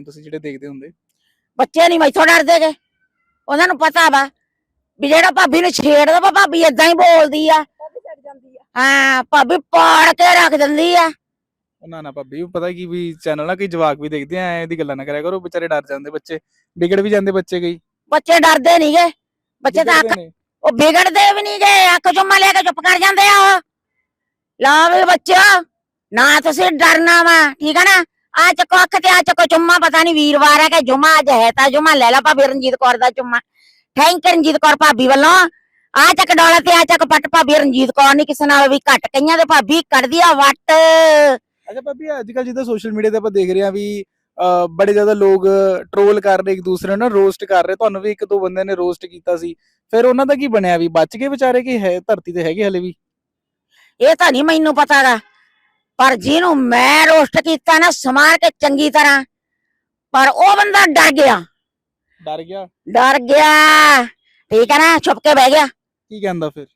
ਹੋਗੇ ਤੁਸੀਂ ਜਿਹੜੇ ਦੇਖਦੇ ਹੁੰਦੇ। ਬੱਚੇ ਨਹੀਂ ਮੈਥੋਂ ਡਰਦੇ ਗੇ। ਉਹਨਾਂ ਨੂੰ ਪਤਾ ਵਾ ਵੀ ਜਿਹੜਾ ਭਾਬੀ ਨੂੰ ਛੇੜਦਾ ਵਾ ਭਾਬੀ ਇਦਾਂ ਹੀ ਬੋਲਦੀ ਆ। ਹਾਂ ਭਾਬੀ ਪਾੜ ਕੇ ਰੱਖ ਦਿੰਦੀ ਆ। ਉਹ ਨਾ ਨਾ ਭਾਬੀ ਪਤਾ ਕੀ ਵੀ ਚੈਨਲ ਨਾ ਕਈ ਜਵਾਕ ਵੀ ਦੇਖਦੇ ਆ ਐ ਦੀ ਗੱਲਾਂ ਨਾ ਕਰਿਆ ਕਰੋ ਵਿਚਾਰੇ ਡਰ ਜਾਂਦੇ ਬੱਚੇ ਵਿਗੜ ਵੀ ਜਾਂਦੇ ਬੱਚੇ ਕਈ। ਬੱਚੇ ਡਰਦੇ ਨਹੀਂਗੇ ਬੱਚੇ ਤਾਂ ਅੱਖ। ਉਹ ਵਿਗੜਦੇ ਵੀ ਨਹੀਂ ਗਏ ਅੱਖ ਚੁੰਮਾ ਲੈ ਕੇ ਚੁੱਪ ਕਰ ਜਾਂਦੇ ਆ ਉਹ। ਲਾ ਵੀ ਬੱਚਿਓ ਨਾ ਤੁਸੀਂ ਡਰਨਾ ਵਾ ਠੀਕ ਹੈ ਨਾ? ਆ ਚੱਕੋ ਅੱਖ ਤੇ ਆ ਚੱਕੋ ਚੁੰਮਾ ਪਤਾ ਨਹੀਂ ਵੀਰਵਾਰ ਹੈ ਕਿ ਜੁਮਾ ਅੱਜ ਹੈ ਤਾਂ ਜੁਮਾ ਲੈ ਲਾ ਭਾਬੀ ਰਣਜੀਤ ਕੌਰ ਦਾ ਚੁੰਮਾ ਥੈਂਕ ਯੂ ਰਣਜੀਤ ਕੌਰ ਭਾਬੀ ਵੱਲੋਂ। ਆ ਚੱਕ ਡੋਲਾ ਤੇ ਆ ਚੱਕ ਪੱਟ ਭਾਬੀ ਰਣਜੀਤ ਕੌਰ ਨਹੀਂ ਕਿਸੇ ਨਾਲ ਵੀ ਘੱਟ ਕਈਆਂ ਦੇ ਭਾਬੀ ਕੱਢਦੀ ਆ ਵੱਟ। ਅੱਛਾ ਭਾਬੀ ਅੱਜ ਕੱਲ ਜਿੱਦਾਂ ਸੋਸ਼ਲ ਮੀਡੀਆ ਤੇ ਆਪਾਂ ਦੇਖ ਰਹੇ ਆ ਵੀ ਅਹ, ਬੜੇ ਜ਼ਿਆਦਾ ਲੋਕ ਟ੍ਰੋਲ ਕਰ ਰਹੇ ਇੱਕ ਦੂਸਰੇ ਨੂੰ ਰੋਸਟ ਕਰ ਰਹੇ। ਤੁਹਾਨੂੰ ਵੀ ਇੱਕ ਦੋ ਬੰਦੇ ਨੇ ਰੋਸਟ ਕੀਤਾ ਸੀ। ਫਿਰ ਉਹਨਾਂ ਦਾ ਕੀ ਬਣਿਆ ਵੀ? ਬਚ ਗਏ ਵਿਚਾਰੇ ਕਿ ਹੈ ਧਰਤੀ ਤੇ ਹੈਗੇ ਹਲੇ ਵੀ? ਇਹ ਤਾਂ ਨਹੀਂ ਮੈਨੂੰ ਪਤਾ ਗਾ। ਪਰ ਜਿਹਨੂੰ ਮੈਂ ਰੋਸਟ ਕੀਤਾ ਨਾ ਸਮਾਰ ਕੇ ਚੰਗੀ ਤਰ੍ਹਾਂ ਪਰ ਉਹ ਬੰਦਾ ਡਰ ਗਿਆ। ਡਰ ਗਿਆ? ਡਰ ਗਿਆ। ਠੀਕ ਹੈ ਨਾ? ਛੁਪ ਕੇ ਬਹਿ ਗਿਆ। ਕੀ ਕਹਿੰਦਾ ਫਿਰ?